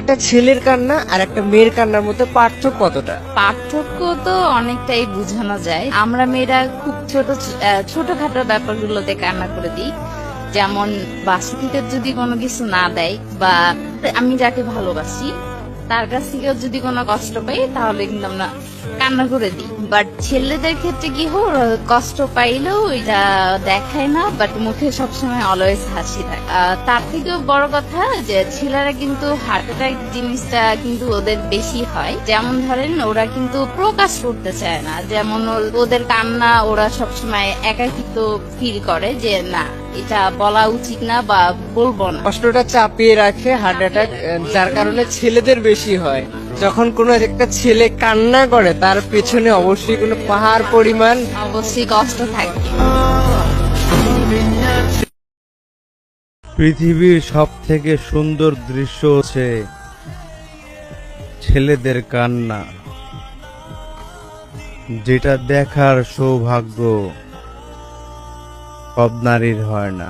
একটা ছেলের কান্না আর একটা মেয়ের কান্নার মধ্যে পার্থক্য কতটা? পার্থক্য তো অনেকটাই বোঝানো যায়। আমরা মেয়েরা খুব ছোট ছোটখাটো ব্যাপারগুলোতে কান্না করে দিই। যেমন বাসা যদি কোনো কিছু না দেয় বা আমি যাকে ভালোবাসি তার কাছ থেকেও যদি কোনো কষ্ট পাই, তাহলে কিন্তু আমরা কান্না করে দিই। বাট ছেলেদের ক্ষেত্রে কি হোক কষ্ট পাইলেও এটা দেখায় না বাট মুখে সবসময় অলওয়েজ হাসি থাকে। তার থেকেও বড় কথা যে, ছেলেরা কিন্তু হার্ট অ্যাটাক জিনিসটা কিন্তু ওদের বেশি হয়। যেমন ধরেন, ওরা কিন্তু প্রকাশ করতে চায় না। যেমন ওদের কান্না ওরা সবসময় একাকিত্ব ফিল করে যে, না এটা বলা উচিত না বা বলব না। কষ্টটা চাপিয়ে রাখে হার্ট অ্যাটাক যার কারণে ছেলেদের বেশি হয়। যখন কোনো একটা ছেলে কান্না করে তার পেছনে অবশ্যই কোনো পাহাড় পরিমাণ। অবশ্যই কষ্ট থাকে। পৃথিবীর সব থেকে সুন্দর দৃশ্য হচ্ছে ছেলেদের কান্না যেটা দেখার সৌভাগ্য। সব নারীর হয় না।